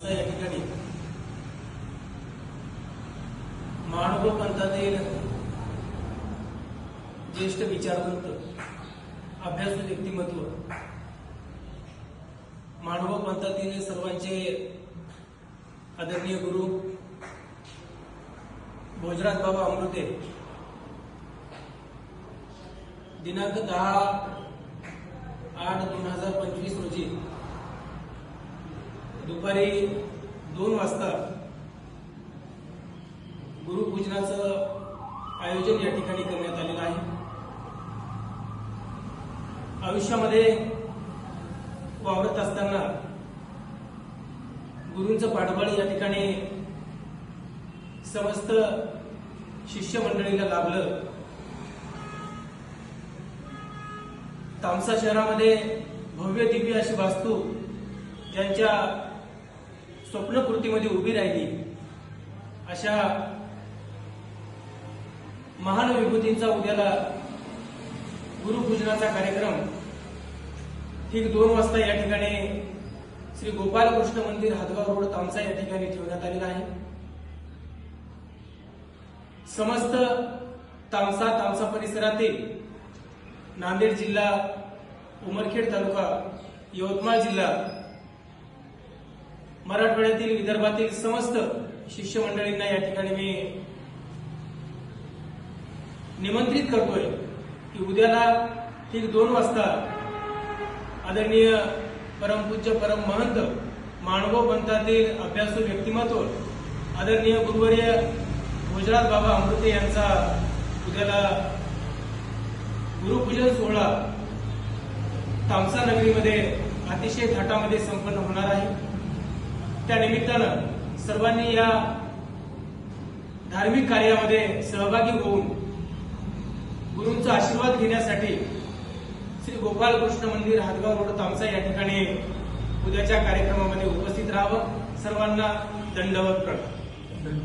या ठिकाणी. महानुभव पंथातील ज्येष्ठ विचारवंत अभ्यासू व्यक्तिमत्व मानव पंथातील सर्वांचे आदरणीय गुरु भोजराज बाबा अमृते दिनांक दहा आठ दुपारी दोन वाजता गुरुपूजनाचं आयोजन या ठिकाणी करण्यात आलेलं आहे. आयुष्यामध्ये वावरत असताना गुरूंचं पाठबळ या ठिकाणी समस्त शिष्यमंडळीला लाभलं. तामसा शहरामध्ये भव्य दिव्य अशी वास्तू ज्यांच्या स्वप्नपूर्तीमध्ये उभी राहिली. अशा महान विभूतींचा उद्याला गुरुपूजनाचा कार्यक्रम ठीक दोन वाजता या ठिकाणी श्री गोपालकृष्ण मंदिर हातगाव रोड तामसा या ठिकाणी ठेवण्यात आलेला आहे. समस्त तामसा तामसा परिसरातील नांदेड जिल्हा उमरखेड तालुका यवतमाळ जिल्हा मराठवाड्यातील विदर्भातील समस्त शिष्यमंडळींना या ठिकाणी मी निमंत्रित करतोय की उद्याला ठीक दोन वाजता आदरणीय परमपूज्य परम महंत मानव पंथातील अभ्यासू व्यक्तिमत्व आदरणीय गुरुवर्य गुजरात बाबा अमृते यांचा उद्याला गुरुपूजन सोहळा तामसा नगरीमध्ये अतिशय थाटामध्ये संपन्न होणार आहे. त्या निमित्तानं सर्वांनी या धार्मिक कार्यामध्ये सहभागी होऊन गुरूंचा आशीर्वाद घेण्यासाठी श्री गोपालकृष्ण मंदिर हातगाव रोड तामसा या ठिकाणी उद्याच्या कार्यक्रमामध्ये उपस्थित राहावं. सर्वांना दंडवत प्रणाम.